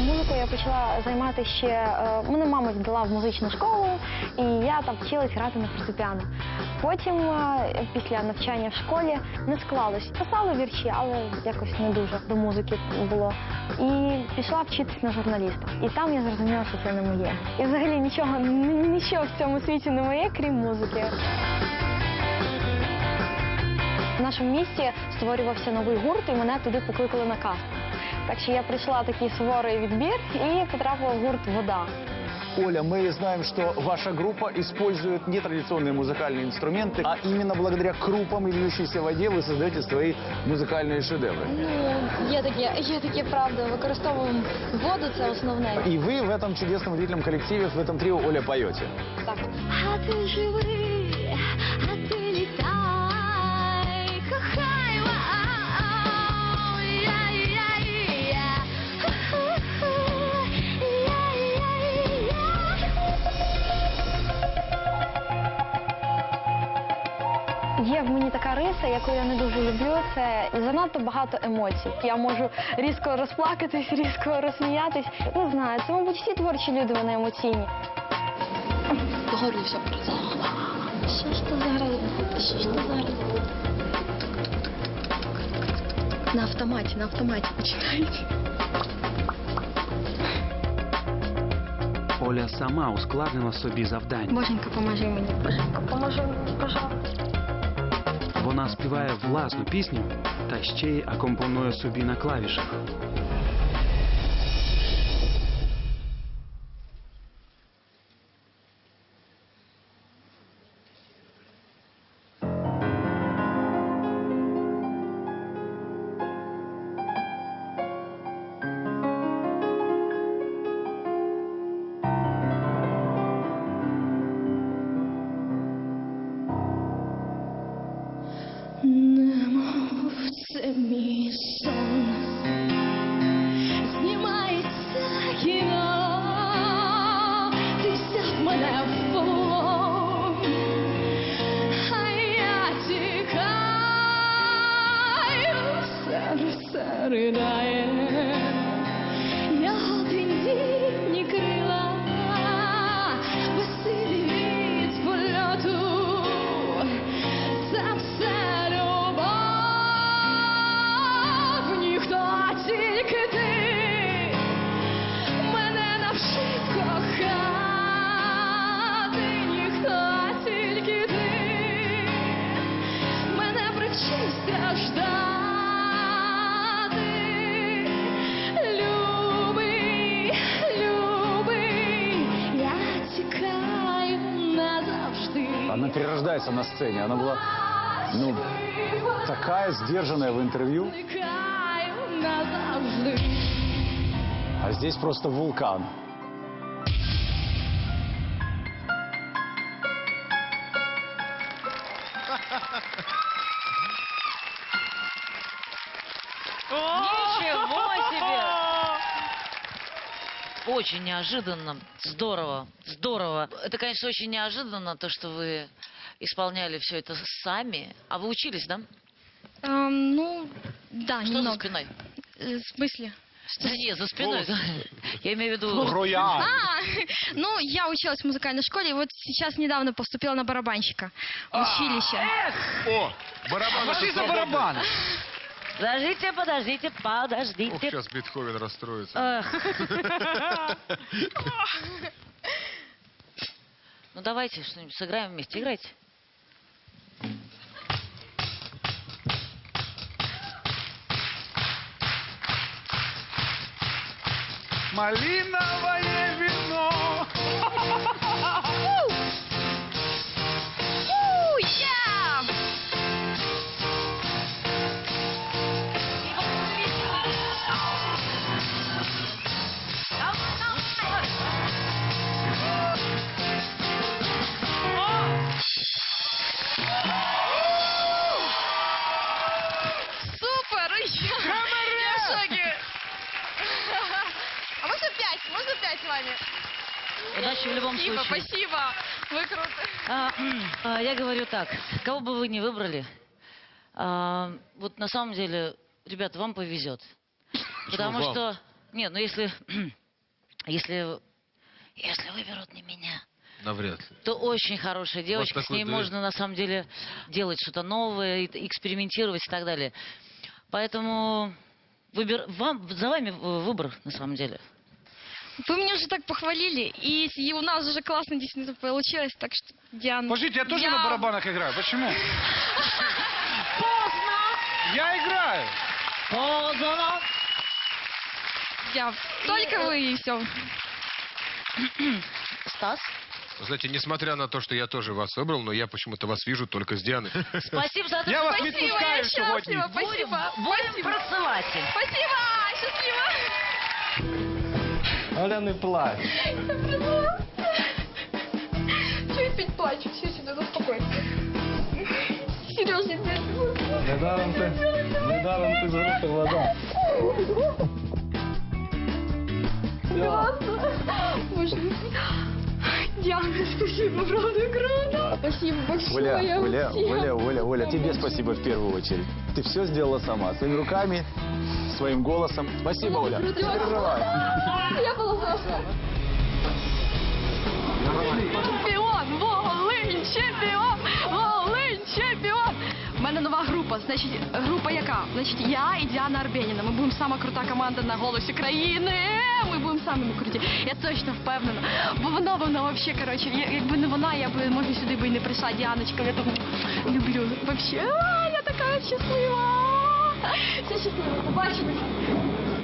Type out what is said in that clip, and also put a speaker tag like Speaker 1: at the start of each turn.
Speaker 1: музикою я почала займатися ще. е, Мене мама віддала в музичну школу, і я там вчилась грати на фортепіано. Потім, е, після навчання в школі, не склалось. Писала вірші, але якось не дуже до музики було. І пішла вчитись на журналіста. І там я зрозуміла, що це не моє. І взагалі нічого, нічого в цьому світі не моє, крім музики. В нашому місті створювався новий гурт, і мене туди покликали на кастинг. Так що я прийшла такий суворий відбір і потрапила в гурт Вода.
Speaker 2: Оля, мы знаем, что ваша группа использует нетрадиционные музыкальные инструменты, а именно благодаря крупам и льющейся воде вы создаете свои музыкальные шедевры.
Speaker 1: Ну, є таке, є таке правда. Використовуємо воду, це основне.
Speaker 2: И вы в этом чудесном удивительном коллективе, в этом трио, Оля, поете.
Speaker 1: Так.
Speaker 3: А ти живи,
Speaker 1: риса, яку я не дуже люблю. Це занадто багато емоцій. Я можу різко розплакатись, різко розсміятись. Не знаю, це, мабуть, всі творчі люди вони емоційні.
Speaker 3: Горло все прицелило. Що ж то зараз буде? Що ж то зараз буде? На автоматі, на автоматі починають.
Speaker 4: Оля сама ускладнила собі завдання.
Speaker 1: Боженька, поможи мені. Боженька, поможи мені, пожалуйста.
Speaker 4: Вона співає власну пісню та ще й акомпонує собі на клавішах.
Speaker 3: Немов це
Speaker 2: Она перерождается на сцене. Она была, ну, такая сдержанная в интервью, а здесь просто вулкан.
Speaker 5: Очень неожиданно, здорово, здорово. Это, конечно, очень неожиданно, то, что вы исполняли все это сами. А вы учились, да?
Speaker 3: Эм, ну, да,
Speaker 5: Что за
Speaker 3: немного.
Speaker 5: спиной?
Speaker 3: Э, В смысле?
Speaker 5: Да нет, за спиной. да. Я имею в виду...
Speaker 2: Рояль.
Speaker 3: А, ну, я училась в музыкальной школе, и вот сейчас недавно поступила на барабанщика в училище.
Speaker 6: О, барабаны тут свободны.
Speaker 5: Подождите, подождите,
Speaker 6: Ох,
Speaker 5: подождите.
Speaker 6: сейчас Бетховен расстроится.
Speaker 5: Ну давайте что-нибудь сыграем вместе. Играйте.
Speaker 6: Малиновое вино.
Speaker 5: Удачи в любом
Speaker 3: Спасибо,
Speaker 5: случае.
Speaker 3: спасибо. Вы круто.
Speaker 5: А, а, я говорю так, кого бы вы ни выбрали, а, вот на самом деле, ребята, вам повезет. Потому
Speaker 6: вам?
Speaker 5: что Нет, ну если, если, если выберут не меня,
Speaker 6: Навряд ли.
Speaker 5: то очень хорошая девочка, с
Speaker 6: такой
Speaker 5: ней
Speaker 6: дуэт.
Speaker 5: можно на самом деле делать что-то новое, экспериментировать и так далее. Поэтому выбер... вам, за вами в- выбор на самом деле.
Speaker 1: Вы меня уже так похвалили, и, и у нас уже классно действительно получилось, так что, Диана...
Speaker 7: Подождите, я тоже на барабанах играю. Почему? Я играю.
Speaker 5: Поздно!
Speaker 1: Я... Только вы и все.
Speaker 5: Стас,
Speaker 6: Знаете, несмотря на то, что я тоже вас выбрал, но я почему-то вас вижу только с Дианой.
Speaker 5: спасибо за то,
Speaker 7: Я
Speaker 5: что
Speaker 7: вас
Speaker 1: я
Speaker 7: відпускаю сьогодні.
Speaker 1: счастлива, спасибо.
Speaker 5: Будем
Speaker 1: Спасибо.
Speaker 5: працевать.
Speaker 1: Спасибо, счастливо.
Speaker 2: Оля, не
Speaker 1: я опять плачу? Все сюда, успокойся. Сережа,
Speaker 2: Недаром ты, недаром ты зарыта вода.
Speaker 1: Боже. Диана, спасибо, правда, круто. Спасибо большое.
Speaker 2: Оля, Оля,
Speaker 1: всем.
Speaker 2: Оля, Оля, Оля, тебе спасибо в первую очередь. Ты все сделала сама, своими руками, своим голосом. Спасибо, Оля. Не переживай.
Speaker 1: Я была взрослая. Волинь, чемпіон, Волинь, чемпіон. У мене нова група. Значить, група яка? Значить, я і Діана Арбеніна. Ми будемо сама крута команда на голосі країни. Ми будемо самими круті. Я точно впевнена. Бо вона, вона взагалі, коротше, якби не вона, я б може сюди би і не прийшла. Діаночка, я тому люблю. Вообще, я така щаслива. Все щаслива. Побачимось.